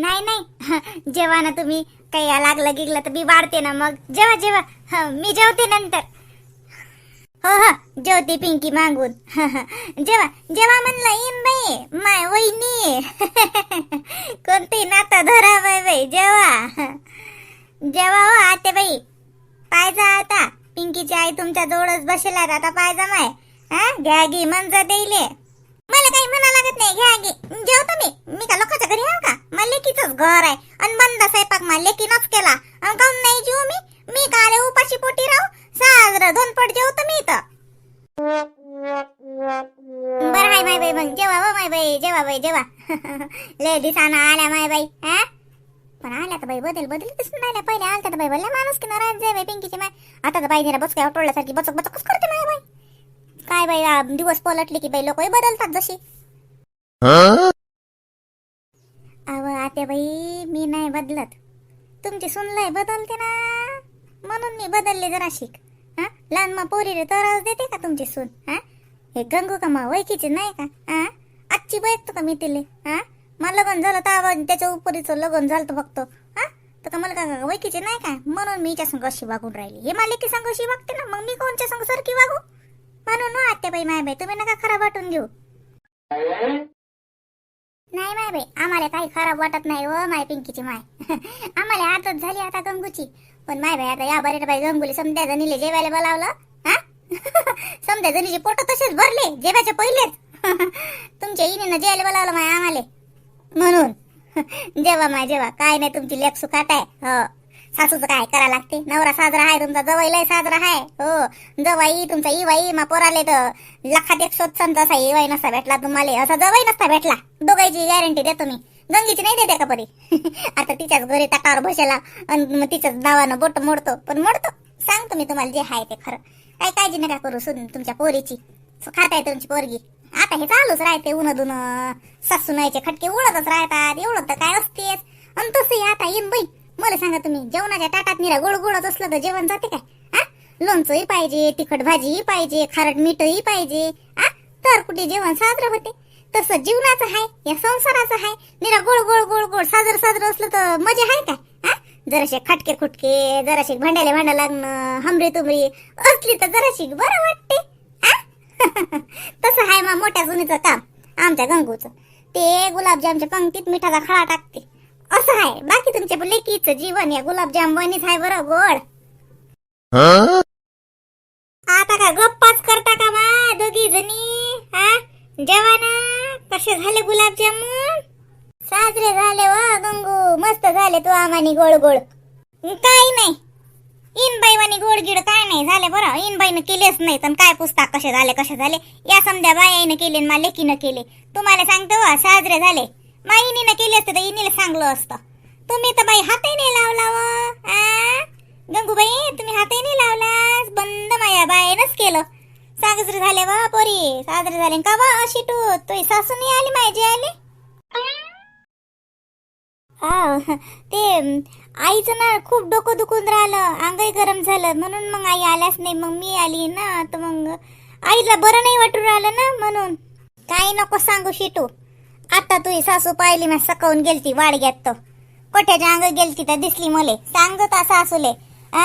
नाही नाही. जेव्हा ना तुम्ही. काही लागलं गिगलं तर मी वाढते ना मग. जेव्हा जेव्हा मी जेवते नंतर. हो हो. जेवते पिंकी मागून. जेव्हा जेव्हा म्हणलं इन बाई माय वहिनी. कोणती नाता धरा बाई बाई. जेव्हा जेव्हा हो आते बाई. पायजा आता. पिंकीची आई तुमच्या जवळच बसेल आता. पायजा माय. हा? घ्या गी मंजा देईले. मला काही म्हणा लागत नाही. घ्या गी जेवतो मी मी का लोकांच्या घरी आहे का? मला लेकीच घर आहे. आणि बंद स्वयंपाक मला लेकीनच केला. आणि काऊन नाही जेवू मी? मी का रे उपाशी पोटी राहू. साजरं दोन पट जेवतो मी इथं. बरं हाय माय बाई मग जेवा हो माय बाई. जेवा बाई जेवा. लय दिसाना आल्या माय बाई. हा? पण आल्या तर बाई बदल बदल दिसून राहिल्या. पहिले आलता तर बाई. बोलल्या माणूस की नाराज जाय बाई पिंकीची माय. आता तर बाई जरा बस टोळल्यासारखी बचक बचकच करते माय बाई. काय बाई आ, दिवस पलटले की बाई लोक बदलतात जशी. अव आते बाई मी नाही बदलत. तुमची सुनलंय बदलते ना. म्हणून मी बदलले जरा शिक. हा? लहान मा पोरीले तरच देते का तुमची सून? हा? हे गंगू का मा वैकीचे नाही का? हा? आजची बघतो का मी तिले हा? मला लग्न झालं तर आवाज त्याच्या उपरीचं लग्न झालं तर बघतो. हा? तर का मला का वैकीचे नाही का? म्हणून मी हिच्या संग अशी वागून राहिली. हे मालिकी संग अशी वागते ना? मग मी कोणच्या संग सारखी वागू? म्हणून आत्याबाई माय तुम्ही नका खराब वाटून घेऊ. नाही माय बाई आम्हाला काही खराब वाटत नाही व माय पिंकीची माय. आम्हाला आदत झाली आता गंगूची. पण माय बाई आता या बरे बाई गंगुली समजा जणीले जेवायला बोलावलं हा? समद्या जणीचे पोट तसेच भरले जेवायचे पहिलेच. तुमच्या इनीनं जेवायला बोलावलं माय आम्हाला. म्हणून. जेवा माय जेवा. काय नाही तुमची लेख सुखाट आहे हो. सासूचं काय करा लागते? नवरा साजरा आहे तुमचा जवळलाय साजरा आहे. हो जवाई तुमचा इवाई मा पोराले तर लाखात एक शोध संत असा इवाई नसता भेटला तुम्हाला. असा जवाई नसता भेटला. दोघांची गॅरंटी देतो मी. गंगीची नाही देते का परी? आता तिच्याच घरी ताटावर बसेला आणि तिच्याच नावानं बोट मोडतो. पण मोडतो. सांगतो मी तुम्हाला जे आहे ते खरं. काय काळजी नका करू सुन तुमच्या पोरीची. खात आहे तुमची पोरगी. आता हे चालूच राहते उन दुन. सासू नाहीचे खटके उडतच राहतात. एवढं तर काय असतेच. आणि तसंही आता येईन बाई. मला सांगा तुम्ही जेवणाच्या ताटात निरा गोड गोडच असलं तर जेवण जाते काय? हा लोणचंही पाहिजे तिखट भाजीही पाहिजे खारट मीठही पाहिजे. हा तर कुठे जेवण साजरं होते. तसं जीवनाचं आहे या संसाराचं आहे निरा गोड गोड गोड गोड साजर साजर असलं तर मजा आहे काय? हा जराशे खटके खुटके जराशे भांड्याला भांडा लागणं हमरी तुमरी असली तर जराशी बरं वाटते. हा? तसं आहे मग मोठ्या जुनीचं काम आमच्या गंगूचं. ते गुलाबजामच्या पंक्तीत मिठाचा खळा टाकते. असं आहे. बाकी तुमच्या लेकीचं जीवन या गुलाबजाम बनीच आहे बरं गोड. आता का गप्पाच करता का मा दोघी जणी? हा? जेव्हा ना कसे झाले गुलाबजामुन साजरे झाले वा गंगू. मस्त झाले तू आम्हानी गोड गोड काही नाही. इनबाईवानी गोड गिड काय नाही झाले बरं. इनबाईनं केलेच नाही. तर काय पुस्तक कसे झाले कसे झाले? या समजा बाईनं केले मला लेकीनं केले. तुम्हाला सांगतो वा साजरे झाले. माईनीनं केली असते तर इनीला सांगलं असतं. तुम्ही तर बाई हातही नाही लावला व आ? गंगूबाई तुम्ही हातही नाही लावला बंद माया बाहेरच केलं. साजरे झाले वा पोरी साजरे झाले का वा अशी तू? तुझी सासू नाही आली माझी आली? हा ते आईचं ना खूप डोकं दुखून राहिलं अंगही गरम झालं. म्हणून मग आई आल्याच नाही मग मी आली ना तर मग आईला बरं नाही वाटून राहिलं ना म्हणून. काही नको सांगू शिटू. आता तुझी सासू पाहिली ना सकावून गेलती वाडग्यात तो. कोठ्याच्या अंग गेलती तर दिसली मले. सांगतो ता सासूले. आ?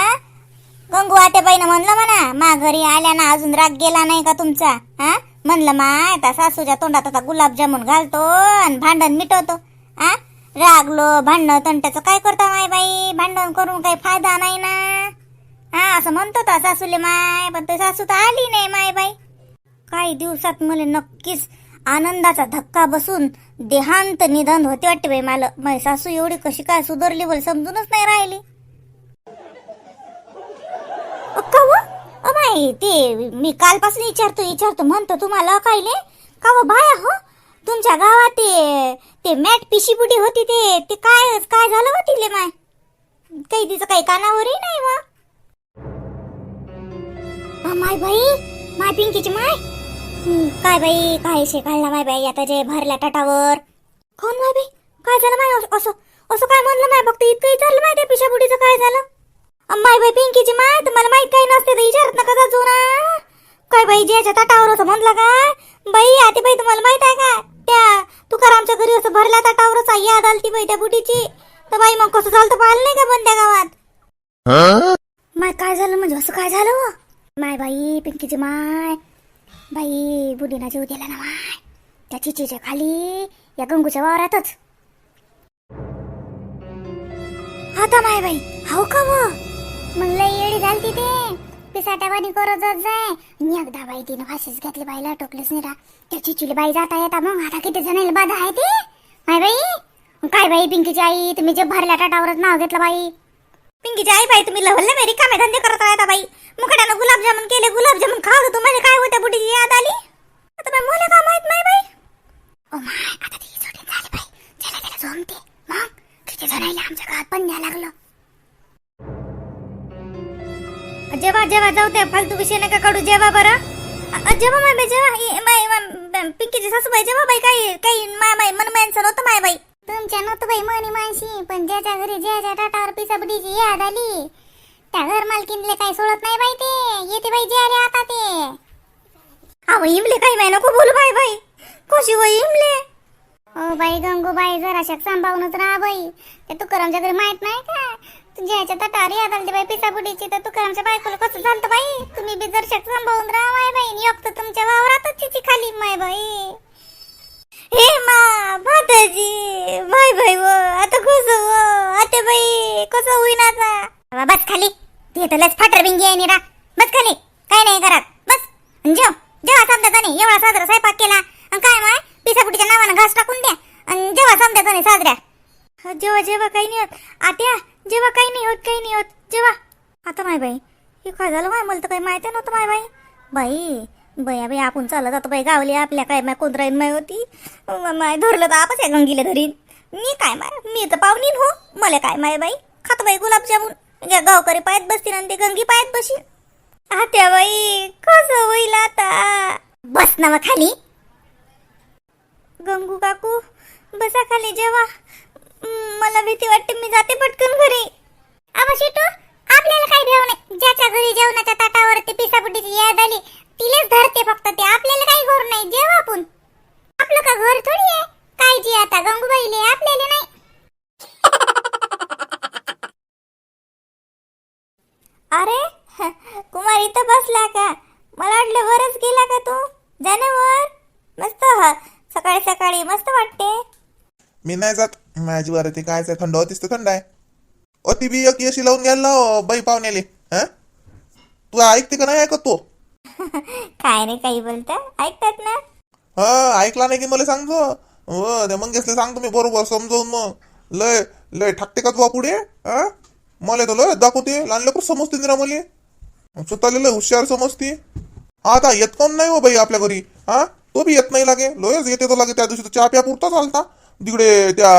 गंगू आत्याबाईनं म्हणलं म्हणा मा घरी आल्या ना अजून राग गेला नाही का तुमचा? हा म्हणलं मा आता सासूच्या तोंडात आता गुलाबजामुन घालतो आणि भांडण मिटवतो. आ? रागलो भांडण तंटाचं काय करता माय बाई? भांडण करून काही फायदा नाही ना. हा असं म्हणतो तर सासूले माय पण ते सासू तर आली नाही माय बाई. काही दिवसात मला नक्कीच आनंदाचा धक्का बसून देहांत निधन होते वाटते बाई मला. माझी सासू एवढी कशी काय सुधारली बोल समजूनच नाही राहिली. अक्का व? अ ते मी कालपासून विचारतो विचारतो म्हणतो तुम्हाला कायले. का व बाया हो? तुमच्या गावात ते ते मॅट पिशीपुटी होती ते ते काय काय झालं हो तिले माय? काही तिचं काही कानावरही नाही व. माय बाई माय पिंकीची माय. काय बाई काय शे काढला माय बाई आता जे भरल्या टाटावर कोण माय बाई? काय झालं माय असं- असं काय म्हणलं माय? फक्त इतकं विचारलं माय त्या पिशापुटीचं काय झालं? माय बाई पिंकीची माय तुम्हाला माहीत काही नसते तर विचारत नका जाऊ ना काय बाई ज्याच्या ताटावर होतं म्हणलं काय बाई आते बाई तुम्हाला माहीत आहे का? त्या तुकारामच्या घरी असं भरल्या ताटावरच आई याद आलती बाई त्या बुटीची तर बाई मग कसं झालं तर पाहिलं नाही का बंद त्या गावात माय काय झालं म्हणजे? असं काय झालं? माय बाई पिंकीची माय बाई बुडीना जीव दिला ना माय त्या चिचीच्या खाली या गंगूच्या वावरातच. आता माय बाई हो का मग लई येडी झालती ते. पिसाट्यावानी करत जात जाय. आणि एकदा बाई तिनं फाशीच घेतली बाईला टोकलीच नाही रा. त्या चिचीला बाई जाता येता मग आता किती जणांना बाधा आहे ते? माय बाई काय बाई पिंकीची आई? तुम्ही जे भरल्या टाटावरच नाव घेतलं बाई. पिंकीची आई बाई तुम्ही लवल्ले मेरी कामे धंदे करत राहता बाई. मुखड्यानं गुलाबजामुन केले गुलाबजामुन खाऊ तुम्हाला. काय होत्या बुटीची याद आली? आता बाई मला का माहीत नाही बाई. ओ माय आता ती जोडी झाली बाई. चला त्याला झोमते मग तिथे जणायला आमच्या गावात? पण न्या लागलं. जेव्हा जेव्हा जाऊ त्या फालतू विषय नका काढू. जेव्हा बरं. जेव्हा माय बाई जेव्हा इ- पिंकीची सासूबाई जेव्हा बाई. काही काही माय माय मन मायांचं नव्हतं माय बाई. तुमच्या नव्हतं भाई मनी मानशी पण ज्याच्या घरी ज्याच्या टाटावर पिसाबडीची याद आली त्या घर मालकीनले काही सोडत नाही बाई ते. येते बाई जे आले आता ते. अहो इमले काही बाई नको बोलू बाई बाई. कशी होई इमले? ओ बाई गंगूबाई जरा शक सांभाळूनच राहा बाई. ते तुकारामच्या घरी माहीत नाही का? ज्याच्या तटावर याद आली बाई पिसाबुडीची तर तुकारामच्या बायकोला कसं झालं बाई? तुम्ही बी जर शक सांभाळून राहा माय बाई योग तुमच्या वावरातच तिची खाली माय बाई. हे मा भाताजी भाई बाई व आता कसं व आता बाई कसं होईन आता? बस खाली. ते तर लस फाटर बिंगी आहे निरा. बस खाली. काय नाही घरात. बस. जेव. जेव्हा समजा त्याने एवढा साजरा स्वयंपाक केला. आणि काय माय? पिसापुटीच्या नावानं घास टाकून द्या. आणि जेव्हा समजा त्याने साजऱ्या. जेव्हा जेव्हा काही नाही होत. आत्या जेव्हा काही नाही होत काही नाही होत. जेव्हा आता माय बाई हे काय झालं माय? मला तर काही माहिती नव्हतं माय बाई. बाई बया बया आपण चालत जातो बाई गावली आपल्या काय माय कोणतराईन माय होती. माय धरलं तर आपच आहे गंगीला धरीन मी काय माय? मी तर पाहुणीन हो. मला काय माय बाई? खात बाई गुलाबजामून. ज्या गावकरी पायत बसतील आणि ते गंगी पायत बसील आत्या बाई कसं होईल आता? बस ना मग खाली. गंगू काकू बसा खाली जेव्हा मला भीती वाटते मी जाते पटकन घरी. आबा शेटू आपल्याला काही भेव नाही ज्याच्या घरी जेवणाच्या ताटावर ते पिसापुटीची याद आली ते आपल्याला काही घर नाही जेव आपण आपलं का घर थोडी आहे? काय जी आता गंगूबाईले आपल्याला नाही. अरे कुमार इथं बसला का? मला वाटलं वरच गेला का तू? जाने वर. मस्त सकाळी सकाळी मस्त वाटते. मी नाही जात. माझी वर ते काय थंड होतीस तर थंड आहे. ओ ती बी एक येशी लावून घ्यायला बाई पाहुण्याले. हा? तू ऐकते का नाही ऐकत तो? काय रे काही बोलता? ऐकतात ना? हा ऐकला नाही की मला सांगतो हो त्या मंगेशला सांगतो मी बरोबर समजावून मग. लय लय ठाकते का तू पुढे हा? मला तर लय दाखवते लहान लेकर समजते ना मला. स्वतःला लय हुशार समजते. आता येत कोण नाही हो बाई आपल्या घरी? हा? तो बी येत नाही लागे. लोयच येते तो लागे. त्या दिवशी तो चहा प्या पुरता चालता तिकडे त्या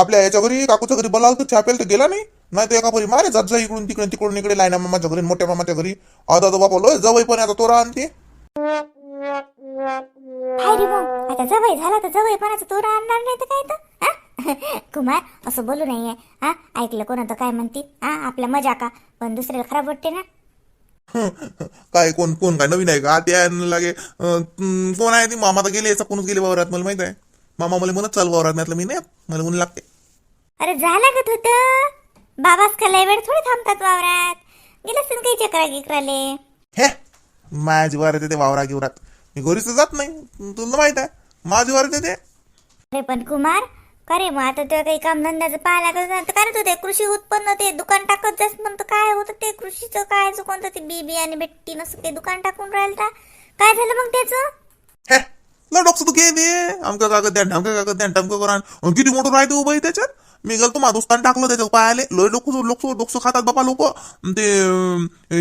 आपल्या याच्या घरी काकूच्या घरी बोलावलं तर चहा प्यायला तर गेला नाही. नाही तर एका परी मारे जात जा इकडून तिकडे तिकडून इकडे लायना मामाच्या घरी मोठ्या मामाच्या घरी. आता तो बापा लोय जवळ पण आता तो आणते हाय रे भाऊ आता जवळ झाला तर जवळ कोणाचा तोरा आणणार नाही तर काय तर? हा? कुमार असं बोलू नाहीये. हा ऐकलं कोणाचं काय म्हणते? हा आपल्या मजा का? पण दुसऱ्याला खराब वाटते ना? काय कोण कोण काय नवीन आहे का? त्या लागे. अं, हम्म, कोण आहे ती? मामा तर गेले कोणच गेले वावरात मला माहीत आहे. मामा मला म्हणत चाल वावरात म्हटलं मी नाही येत. मला ऊन लागते. अरे जा लागत होत बाबाच का लय वेळ थोडी थांबतात वावरात. गेलं असतील काही चक्रा गिकराले. हे माझी वार येते ते वावरा गिवरात. मी घरीच तर जात नाही. तुला माहीत आहे माझी वार येते. ते अरे पण कुमार करे मग आता तुला काही काम धंद्याचं पाहायला लागत नाही? तर काय रे तू ते कृषी उत्पन्न ते दुकान टाकत जास म्हणतं काय होतं? ते कृषीचं काय? कोणतं ते बी बियाणे भेटती नसतं ते दुकान टाकून राहिलं का काय झालं मग त्याचं? हे ला डॉक्टर तू घे दे आमका कागद द्या ढमका कागद द्या ढमका करा. किती मोठं राहते उभं त्याच्यात? मी गेलो माधुस्तान टाकलं त्याच्यात पायाले. लय लोक लोक लोक खातात बापा लोक. ते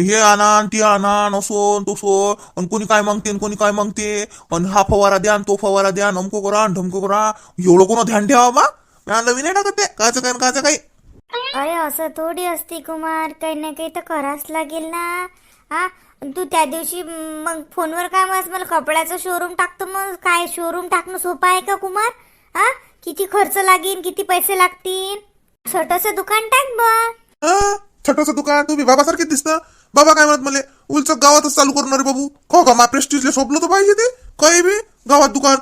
हे आणा अन ते आणा असो तसो आणि कोणी काय मागते आणि कोणी काय मागते. आणि हा फवारा द्या अन तो फवारा द्या नमको करा आणि ढमको करा. एवढं कोण ध्यान ठेवा बा. मी नवीन नाही टाकत ते. कायचं काय कायचं काही. अरे असं थोडी असते कुमार. काही ना काही तर करावंच लागेल ना. हा? तू त्या दिवशी मग फोनवर काय मग मला कपड्याचं शोरूम टाकतो मग काय शोरूम टाकणं सोपं आहे का कुमार? हा? किती खर्च लागेल किती पैसे लागतील? छोटस दुकान टाक बा छोटस दुकान तुम्ही बाबासारखे दिसतं. बाबा काय म्हणत मला उलच गावातच चालू करणार रे बाबू. खो का मा प्रेस्टिजले सोपलं तर पाहिजे ते. काही बी गावात दुकान.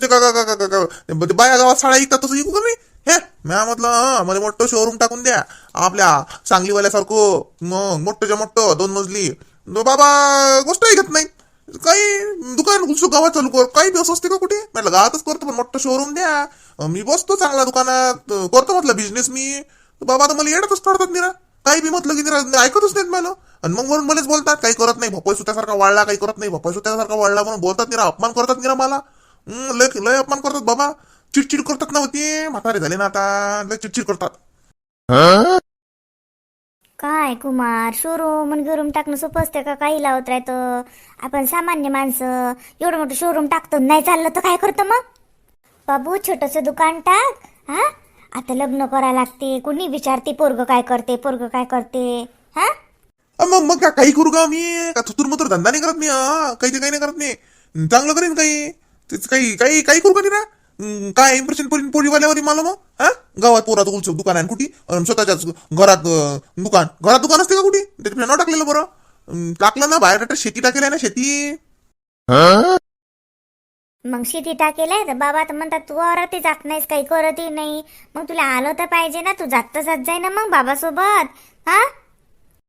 ते का- का- का- का- बाया गावात साड्या ऐकतात तसं विकू का मी? हे म्या म्हटलं मला मोठं शोरूम टाकून द्या. आपल्या सांगलीवाल्यासारखं मग मोठंच्या मोठं दोन मजली. बाबा गोष्टही घेत नाही. काही दुकान घुसू गावात चालू कर काही दिवस असते का कुठे? म्हटलं गावातच करतो पण मोठं शोरूम द्या. मी बसतो चांगल्या दुकानात करतो म्हटलं बिझनेस मी. बाबा तर मला येडतच पडतात निरा. काही बी म्हटलं की निरा ऐकतच नाहीत मला. आणि मग म्हणून मलाच बोलतात काही करत नाही भपई सुत्यासारखा वाढला काही करत नाही भपई सुत्यासारखा वाढला म्हणून बोलतात निरा अपमान करतात निरा मला. लय लय अपमान करतात बाबा. चिडचिड करतात ना होती म्हातारे झाले ना आता लय चिडचिड करतात. काय कुमार शोरूम आणि गिरूम टाकणं सोपं असते का? काही लावत राहतं. आपण सामान्य माणसं एवढं मोठं शोरूम टाकतो नाही चाललं तर काय करतो मग? बाबू छोटस दुकान टाक हा? आता लग्न करा लागते. कुणी विचारते पोरग काय करते पोरग काय करते हा? अ, मग मग का काही करू का मी का थुतूर मुतूर धंदा नाही करत मी? हा काही ते काही नाही करत मी. चांगलं करीन काही. तेच काही काही काही करू का नाही काय इम्प्रेशन पडीन पोळीवाल्यावर मला मग? हा? गावात पोरात उलच दुकान आहे कुठे? स्वतःच्याच घरात दुकान. घरात दुकान असते का कुठे? त्याच्या नाव टाकलेलं बरं. टाकलं ना बाहेर शेती टाकेल ना शेती. मग शेती टाकेलाय तर बाबा तर म्हणतात तू औरतही जात नाहीस काही करतही नाही. मग तुला आलं तर पाहिजे ना तू जात जात जाय ना मग बाबासोबत. हा?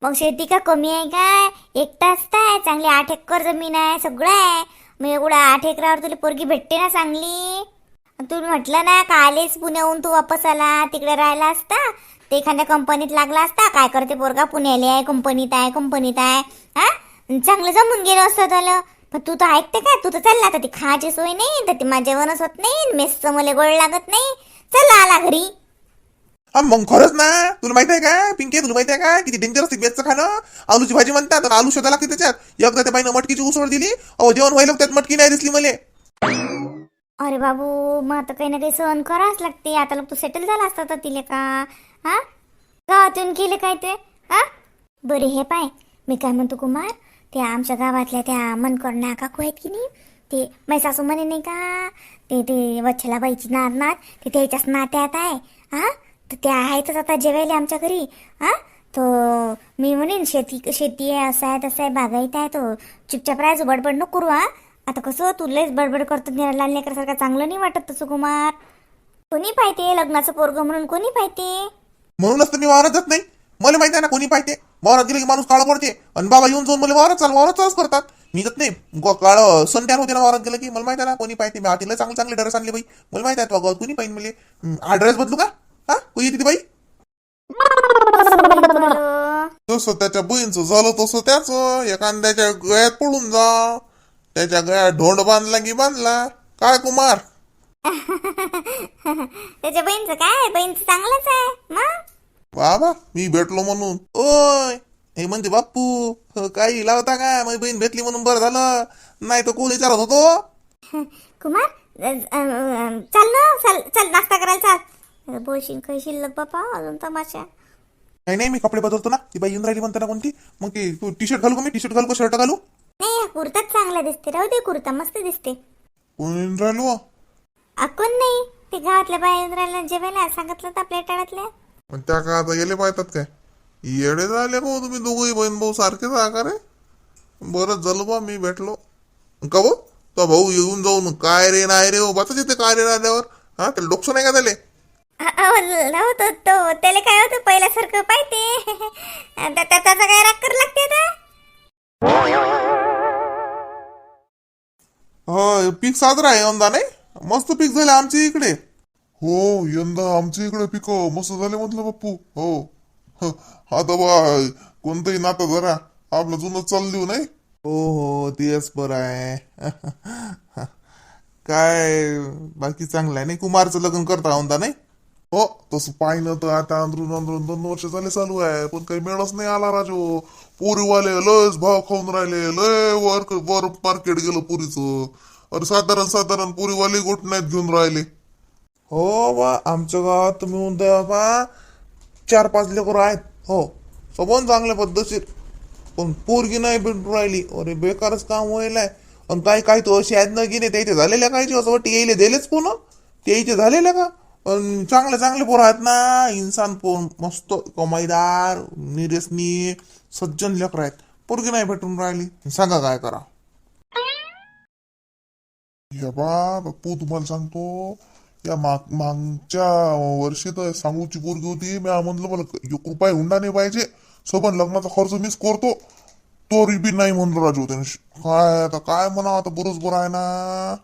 मग शेती का कमी आहे काय? एक तास काय चांगली आठ एकर जमीन आहे सगळं आहे. मग एवढं आठ एकरावर तुला पोरगी भेटते ना चांगली. तू म्हटलं ना का आलेस पुण्याहून तू वापस आला तिकडे राहिला असता ते एखाद्या कंपनीत लागला असता काय करते पोरगा? पुण्याला आहे कंपनीत आहे कंपनीत आहे हा? चांगलं जमून गेलं असतं त्याला पण तू तर ऐकते का? तू तर चालला तर ती खायची सोय नाही तर ती माझ्या जेवणच होत नाही मेसचं मला गोळ लागत नाही. चला आला घरी. हा मग खरंच ना? तुला माहीत आहे का? पिंके तुला माहिती आहे का? किती डेंजर असते बेसचं खाणं? आलूची भाजी म्हणतात आलू शोधा लागते त्याच्यात. एकदा त्या बाईनं मटकीची उसळ दिली अहो जेवण व्हायला त्यात मटकी नाही दिसली मला. अरे बाबू मग आता काही ना काही सहन करावंच लागते. आता लोक तू सेटल झाला असता तर तिले का? हा? गावातून केले काय ते? हा? बरे हे पाय. मी काय म्हणतो कुमार ते आमच्या गावातल्या त्या मनकरण्या काकू आहेत की नाही ते माझी सासू म्हणे नाही का ते ते वच्छलाबाईची नारनाथ ते त्याच्याच नात्यात आहे. हा? तर त्या आहेतच आता जेवायला आमच्या घरी. हा? तो मी म्हणेन शेती शेती आहे असं आहे तसं आहे बागायत आहे तो. चुपचाप राहायचो बडबड नको करू हा? आता कसं तू लयच बडबड करतो निरा लहान लेकरासारखं चांगलं नाही वाटत तसं कुमार. कोणी पाहिजे लग्नाचं पोरग म्हणून? कोणी पाहिजे म्हणूनच मी वावरात जात नाही. मला माहिती आहे ना कोणी पाहिजे वावरात गेले की माणूस काळा पडते. आणि बाबा येऊन जाऊन मला वावरात चाल वावरात चालच करतात. मी जात नाही ग- काळ सण होते ना वावरात गेलं की मला माहिती आहे ना कोणी पाहिजे मी आतीला चांगले चांगले ड्रेस आणले बाई. मला माहिती आहे तो कोणी पाहिजे मला? हा ड्रेस बदलू का? हा? कोणी येते बाई? जसं त्याच्या बहीणचं झालं तसं त्याच. एखाद्याच्या गळ्यात पडून जा. त्याच्या गळ्यात ढोंड बांधला की बांधला? काय कुमार? त्याच्या बहीणचं काय? बहीणचं चांगलंच आहे. मग? बाबा मी भेटलो म्हणून. ओय हे म्हणते बाप्पू ह, काही लावता का माझी बहीण भेटली म्हणून बरं झालं. नाही तर कोण विचारत होतो? कुमार अ- अ- अ- चल ना चल चल नाश्ता करायला चाल. बोलशील काही शिल्लक बापा अजून तमाशा. नाही नाही मी कपडे बदलतो ना. ती बाई येऊन राहिली म्हणते ना कोणती? मग ती तू टी शर्ट घालू का मी? टी शर्ट घालू का शर्ट घालू? नाही कुर्ताच चांगला दिसते राहू दे कुर्ता मस्त दिसते कोण येऊन राहिलो अकोण नाही. ते गावातल्या येऊन राहिल्या जेवायला सांगितलं तर आपल्या टाळातल्या पण त्या का आता गेले पाहतात काय? येडे झाले हो तुम्ही दोघंही बहीण भाऊ सारखेच आका रे? बरंच झालं बा मी भेटलो. का भाऊ? तो भाऊ येऊन जाऊन काय रे नाही रे हो बातच येते काय रे? राहिल्यावर. हा त्याला डोकसं नाही का त्याले तो त्याला काय होतं पहिल्यासारखं पाहिजे. त्याचा काय राग कर लागते आता? हो पीक साजरा आहे यंदा नाही? मस्त पीक झाले आमच्या इकडे. हो यंदा आमच्या इकडे पीक मस्त झाले म्हटलं बाप्पू. हो. आता बा कोणतंही नातं जरा आपलं जुनं चाल देऊ नाही? हो हो तेच बरं आहे. काय बाकी चांगलं आहे नाही? कुमारचं लग्न करता औंदा नाही? हो तसं पाहिलं तर आता अंदरून अंदरून दोन वर्ष झाले चालू आहे पण काही मेळच नाही आला राजो. पोरीवाले लयच भाव खाऊन राहिले लय वर वर मार्केट गेलं पुरीचं. अरे साधारण साधारण पोरीवाले गोठण्यात घेऊन राहिले. हो बा आमच्या गावात तुम्ही म्हणताय बा चार पाच लेकर आहेत. हो सबन चांगल्या पद्धतशीर पण पोरगी नाही भेटून राहिली. अरे बेकारच काम व्हायलाय आणि काही काही तो अशी आहेत ना की नाही त्याचे झालेल्या कायचे असं वाटतं? येईल दिलेच पुन्हा? त्याचे झालेल्या का? पण चांगले चांगले पोरं आहेत ना. इन्सान पोर मस्त कमाईदार निरसनी सज्जन लेकर आहेत. पोरगी नाही भेटून राहिली. सांगा काय करा. हे बा बापू तुम्हाला सांगतो. या माग मागच्या वर्षी तर सांगूची पोरगी होती. मी म्हणलं मला रुपये हुंडा नाही पाहिजे. सोबत लग्नाचा खर्च मीच करतो. तो बी नाही म्हणलं राजू त्याने. काय आता काय म्हणा आता बरोबर आहे ना.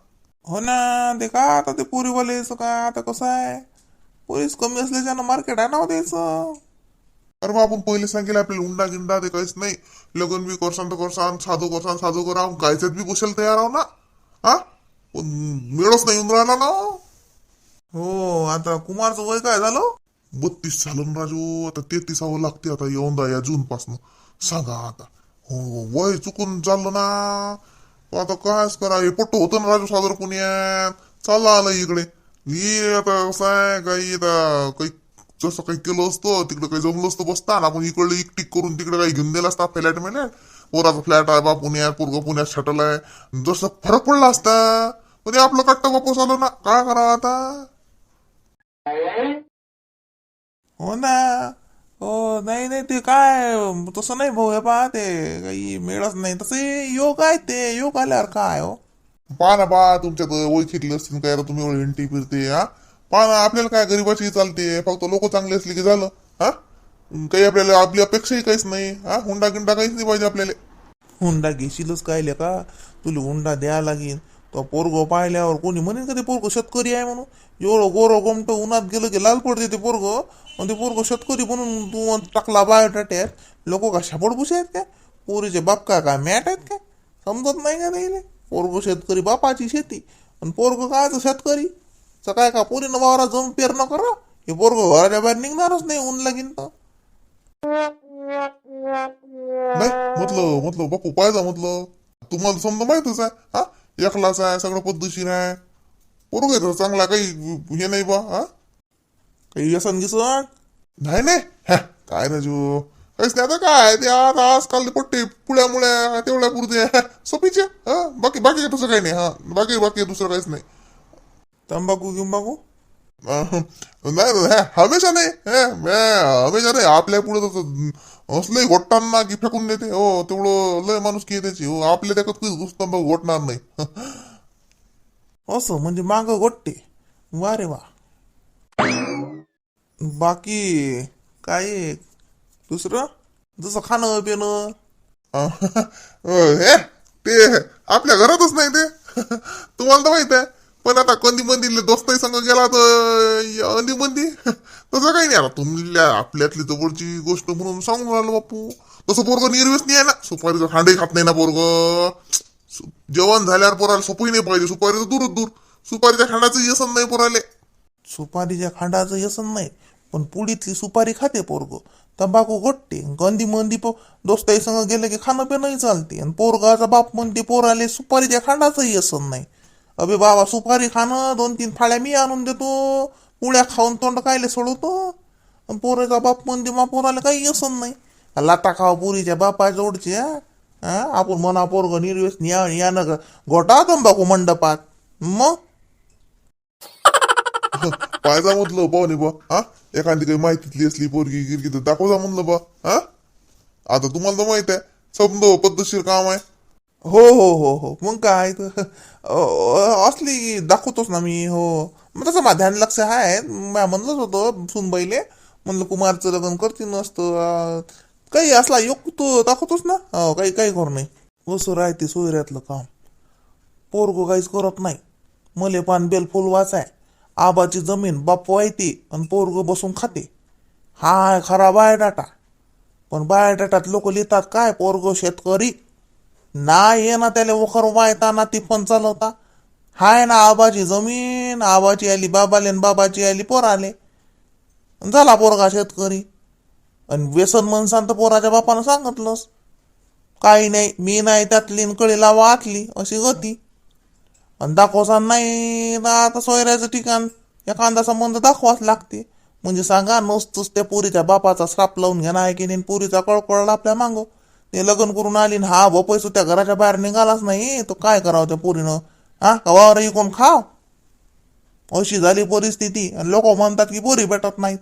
हो ना ते का आता ते पोरीवालेचं काय आता कसं आहे? पोरीस कमी असल्याच्यानं मार्केट आहे ना द्यायचं अरे बा आपण पहिले सांगेल आपल्याला उंडा गिंडा ते काहीच नाही. लग्न बी करसान तर करसान साधू करसान साधू करा कायच्यात बी बसायला तयार आहो ना. हा? पण मिळच नाही येऊन राहिला ना हो. आता कुमारचं वय काय झालं? बत्तीस झालं ना राजू आता तेहतीसावं लागते आता येऊन दा या जून पासन सांगा आता. हो वय चुकून चाललं ना. आता कायच करा? हे पट्ट होतं ना राजू सादर पुण्यात चालला आलं इकडे. हे आता कसं आहे काही आता काही जसं काही केलं असतं तिकडे काही जमलं असतं बसता ना. आपण इकडे इकटिक करून तिकडे काही घेऊन दिला असता फ्लॅट मिळेल पोराचा फ्लॅट आहे बा पुण्यात पोरग पुण्यात शटल आहे. जसं फरक पडला असता पण हे आपलं कट्ट वापस आलं ना. काय करावं आता? हो ना. हो नाही नाही ते काय तसं नाही भाऊ हे पहा ते काही मिळत नाही तसे योग आहे ते योग आल्यावर काय हो पहा ना पहा तुमच्यात ओळखीतले असतील काय आता तुम्ही एवढं हिंटी फिरते हा पहा ना आपल्याला काय गरीबाची चालते फक्त लोक चांगले असले की झालं हा? काही आपल्याला आपली अपेक्षाही काहीच नाही हा? हुंडा गिंडा काहीच नाही पाहिजे आपल्याला. हुंडा घेशीलच काय का तुला हुंडा द्या लागेल. तो पोरगो पाहिल्यावर कोणी म्हणेन का ते पोरगो शेतकरी आहे म्हणून? एवढं गोरो गोमट उन्हात गेलं की लाल पडते ते पोरगो. आणि ते पोरगो शेतकरी म्हणून तू टाकला बायोटाट्यात लोक का शापडबुशी आहेत काय? पोरीचे बाप का काय मॅट आहेत काय? समजत नाही का नाही पोरगो शेतकरी बापाची शेती. आणि पोरगो तर शेतकरी? सकाळ का पोरीनं वावरा जाऊन पेरणं करा. हे पोरगो घराच्या बाहेर निघणारच नाही ऊन लागीन तर. नाही म्हटलं म्हटलं बापू पाहिजे म्हटलं. तुम्हाला समजा माहितच आहे हा? एकलाच आहे सगळं पद्धतशीर आहे. बरोबर आहे तर चांगला काही हे नाही बा हा? काही व्यसन गिसन? नाही नाही. हा, काय राजू काहीच नाही आता काय? ते आता आजकाल ते पट्टे पुळ्यामुळ्या तेवढ्या पुरते. सोपीचे हा? बाकी बाकी दुसरं काही नाही हा. बाकी बाकी दुसरं काहीच नाही. तंबाखू गिंबाखू? नाही नाही, हमेशा नाही हे, हमेशा नाही आपल्या पुढे तसं असलंही घोटताना की फेकून देते. हो तेवढं लय माणूस की त्याची. हो आपल्या त्याच्यात कधी घुसताना घोटणार नाही. असं म्हणजे माग गोट्टे वा रे वा. बाकी काय दुसरं? जसं खाणं पिणं? हे ते आपल्या घरातच नाही ते. तुम्हाला तर माहीत आहे. पण आता कंदी मंदी दोस्तही संग गेला तर अंदी मंदी तसं काही नाही आता. तुमल्या आपल्यातली जवळची गोष्ट म्हणून सांगून राहिलो बापू. तसं पोरग निर्व्यसनी आहे ना. सुपारीचं खांडही खात नाही ना पोरग. जेवण झाल्यावर पोराला सोपही नाही पाहिजे. सुपारीचं दूरच दूर. सुपारीच्या खांडाचं व्यसन नाही पोराले. सुपारीच्या खांडाचं व्यसन नाही पण पुडीतली सुपारी खाते पोरग. तंबाखू गोटते गंदी मंदी पो दोस्ताई संग गेले की खाणं पिणंही चालते आणि पोरगाचा बाप म्हणते पोराले सुपारीच्या खांडाचं व्यसन नाही. अबे बाबा सुपारी खाणं दोन तीन फाळ्या मी आणून देतो. पुळ्या खाऊन तोंड कायले सोडवतो. पोरेचा बाप म्हणते मा पोराला काही असं नाही. लाटा खावा पुरीच्या बापा जोडच्या हा? आपण म्हणा पोरग निर्व्यसनी या यानं ग- गोटा तंबाखू मंडपात. मग? पायजा म्हटलं पाहुणे बा हा? एखादी काही माहितीतली असली पोरगी गिरगी तर दाखव जा म्हणलं बा हा? आता तुम्हाला तर माहीत आहे समजा पद्धतशीर काम आहे. हो हो हो हो. मग काय? तर अ, अ, असली दाखवतोच ना मी हो. मग तसं माझ्या ध्यान लक्ष आहे म्या म्हणलंच होतं सुनबाईले. म्हणलं कुमारचं लग्न करते नसतं अ, काही असला योग तो दाखवतोच ना? हो काही काही करू नाही वसू राहते सोयऱ्यातलं काम. पोरगो काहीच करत नाही. मले पान बेल फुल वाचाय. आबाची जमीन बाप वायते आणि पोरगो बसून खाते. हाय खरा बायोडाटा. पण बायोडाटात लोक लिहितात काय पोरगो शेतकरी नाही ये ना त्याला वखर वायताना ती पण चालवता. हाय ना आबाची जमीन आबाची आली बाबाले आणि बाबाची आली पोराले झाला पोरगा शेतकरी. आणि व्यसन म्हणसान तर पोराच्या बापानं सांगितलंस काही नाही मी नाही त्यातली न लावा आतली अशी गती. आणि दाखवसान नाही ना आता सोयऱ्याचं ठिकाण एखादा संबंध दाखवाच लागते. म्हणजे सांगा नुसतंच त्या पोरीच्या बापाचा श्राप लावून घेणार आहे की नाही पोरीचा कळकळला आपल्या मागं. ते लग्न करून आली न हा बपैसो त्या घराच्या बाहेर निघालाच नाही. तो काय करावं त्या पोरीनं? हा? कवावर कोण खाव? अशी झाली परिस्थिती. आणि लोक म्हणतात की पोरी भेटत नाहीत.